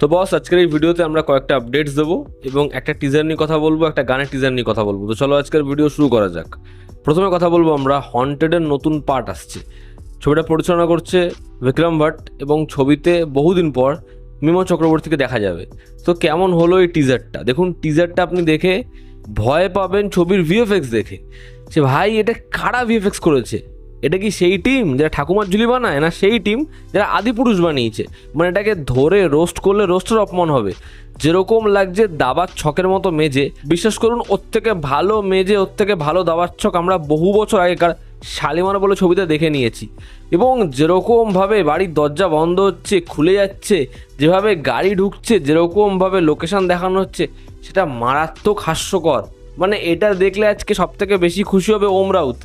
তো বস আজকের এই ভিডিওতে আমরা কয়েকটা আপডেটস দেবো এবং একটা টিজার নিয়ে কথা বলব, একটা গানের টিজার নিয়ে কথা বলব। তো চলো আজকের ভিডিও শুরু করা যাক। প্রথমে কথা বলব আমরা হন্টেডের নতুন পার্ট আসছে। ছবিটা পরিচালনা করছে বিক্রম ভট্ট এবং ছবিতে বহুদিন পর মিমো চক্রবর্তীকে দেখা যাবে। তো কেমন হলো এই টিজারটা দেখুন টিজারটা আপনি দেখে ভয় পাবেন ছবির ভিএফএক্স দেখে। যে ভাই, এটা কারা ভিএফএক্স করেছে? এটা কি সেই টিম যারা ঠাকুমার ঝুলি বানায় না সেই টিম যারা আদিপুরুষ বানিয়েছে? মানে এটাকে ধরে রোস্ট করলে রোস্টের অপমান হবে। যেরকম লাগছে দাবার ছকের মতো মেজে, বিশ্বাস করুন, ওর থেকে ভালো মেজে, ওর থেকে ভালো দাবার ছক আমরা বহু বছর আগেকার শালিমার বলে ছবিতে দেখে নিয়েছি। এবং যেরকমভাবে বাড়ির দরজা বন্ধ হচ্ছে, খুলে যাচ্ছে, যেভাবে গাড়ি ঢুকছে, যেরকমভাবে লোকেশন দেখানো হচ্ছে, সেটা মারাত্মক হাস্যকর। মানে এটা দেখলে আজকে সব থেকে বেশি খুশি হবে ওম রাউত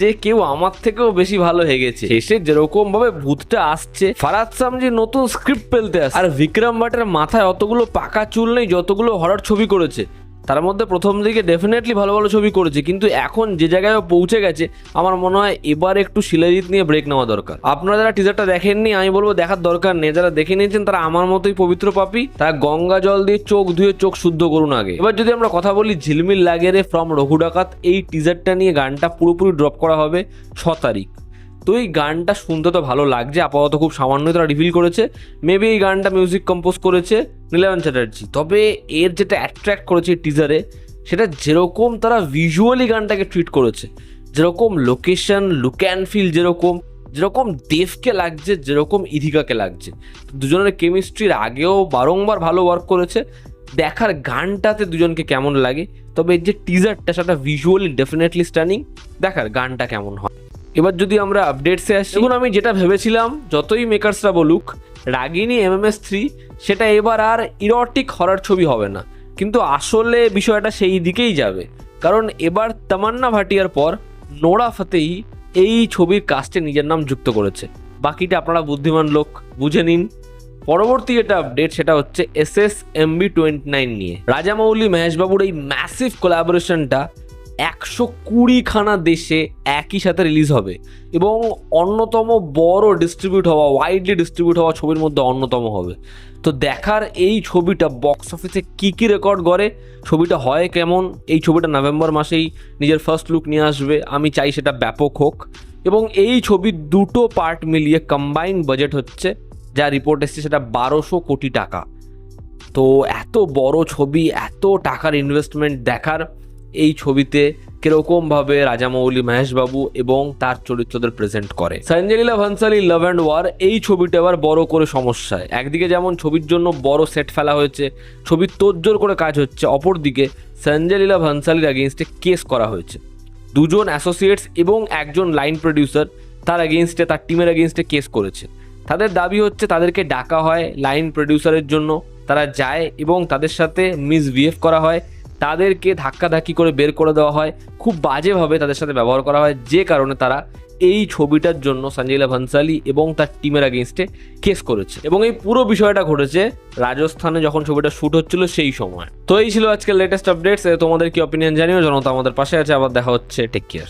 যে কেউ আমার থেকেও বেশি ভালো হেগেছে। শেষে যেরকম ভাবে ভূতটা আসছে ফারাদ সামজি নতুন স্ক্রিপ্ট পেলতে আসে। আর বিক্রম ভাটের মাথায় অতগুলো পাকা চুল নেই, যতগুলো হরর ছবি করেছে। তার মধ্যে প্রথম দিকে ডেফিনেটলি ভালো ভালো ছবি করেছে, কিন্তু এখন যে জায়গায় পৌঁছে গেছে, আমার মনে হয় এবার একটু শিলাজিৎ নিয়ে ব্রেক নেওয়া দরকার। আপনারা যারা টিজারটা দেখেননি, আমি বলব দেখার দরকার নেই। যারা দেখে নিয়েছেন, তারা আমার মতোই পবিত্র পাপি। তারা গঙ্গা জল দিয়ে চোখ ধুয়ে চোখ শুদ্ধ করুন আগে। এবার যদি আমরা কথা বলি ঝিলমিল লাগে রে ফ্রম রঘু ডাকাত, এই টিজারটা নিয়ে গানটা পুরোপুরি ড্রপ করা হবে ছ তারিখ। তো এই গানটা শুনতে তো ভালো লাগছে, আপাতত খুব সামান্যই তারা রিভিল করেছে। মেবি এই গানটা মিউজিক কম্পোজ করেছে নীলায়ন চ্যাটার্জি। তবে এর যেটা অ্যাট্রাক্ট করেছে টিজারে সেটা যেরকম তারা ভিজুয়ালি গানটাকে ট্রিট করেছে, যেরকম লোকেশন লুক অ্যান্ড ফিল যেরকম যেরকম দেবকে লাগছে, যেরকম ইধিকাকে লাগছে। দুজনের কেমিস্ট্রির আগেও বারংবার ভালো ওয়ার্ক করেছে, দেখার গানটাতে দুজনকে কেমন লাগে, তবে যে টিজারটা সেটা ভিজুয়ালি ডেফিনেটলি স্টানিং দেখার গানটা কেমন হয়? এবার যদি আমরা আপডেটসে আসি এখন আমি যেটা ভেবেছিলাম, যতই মেকার্সরা বলুক, রাগিনী এমএমএস থ্রি সেটা এবার আর ইরটিক হরার ছবি হবে না। কিন্তু আসলে বিষয়টা সেই দিকেই যাবে। কারণ এবার তামান্না ভাটিয়ার পর নোরা ফতেহি এই ছবির কাস্টে নিজের নাম যুক্ত করেছে। বাকিটা আপনারা বুদ্ধিমান লোক, বুঝে নিন। পরবর্তী যেটা আপডেট সেটা হচ্ছে S S MB twenty nine নিয়ে। রাজামৌলি, মহেশবাবুর এই ম্যাসিভ কোলাবোরেশনটা একশো কুড়িখানা দেশে একই সাথে রিলিজ হবে এবং অন্যতম বড় ডিস্ট্রিবিউট হওয়া ওয়াইডলি ডিস্ট্রিবিউট হওয়া ছবির মধ্যে অন্যতম হবে। তো দেখার এই ছবিটা বক্স অফিসে কী কী রেকর্ড করে ছবিটা হয় কেমন, এই ছবিটা নভেম্বর মাসেই নিজের ফার্স্ট লুক নিয়ে আসবে, আমি চাই সেটা ব্যাপক হোক। এবং এই ছবির দুটো পার্ট মিলিয়ে কম্বাইন বাজেট হচ্ছে, যা রিপোর্ট এসছে সেটা বারোশো কোটি টাকা। তো এত বড় ছবি, এত টাকার ইনভেস্টমেন্ট দেখার এই ছবিতে কিরকমভাবে রাজামৌলি মহেশবাবু এবং তার চরিত্রদের প্রেজেন্ট করে। সঞ্জলীলা ভানসালি লাভ অ্যান্ড ওয়ার এই ছবিটা আবার বড় করে সমস্যায়। একদিকে যেমন ছবির জন্য বড় সেট ফেলা হয়েছে, ছবির তোড়জোড় করে কাজ হচ্ছে, অপরদিকে সঞ্জলীলা ভানসালির অ্যাগেনস্টে কেস করা হয়েছে। দুজন অ্যাসোসিয়েটস এবং একজন লাইন প্রডিউসার তার অ্যাগেনস্টে তার টিমের অ্যাগেনস্টে কেস করেছে। তাদের দাবি হচ্ছে তাদেরকে ডাকা হয় লাইন প্রডিউসারের জন্য, তারা যায় এবং তাদের সাথে মিসবিহেভ করা হয় তাদেরকে ধাক্কাধাক্কি করে বের করে দেওয়া হয়। খুব বাজেভাবে তাদের সাথে ব্যবহার করা হয়। যে কারণে তারা এই ছবিটার জন্য সঞ্জয়লা ভানসালি এবং তার টিমের এগেনস্টে কেস করেছে। এবং এই পুরো বিষয়টা ঘটেছে রাজস্থানে যখন ছবিটা শ্যুট হচ্ছিল সেই সময়। তো এই ছিল আজকের লেটেস্ট আপডেটস তোমাদের কি অপিনিয়ন জানিও? জনতা আমাদের পাশে আছে। আবার দেখা হচ্ছে। Take care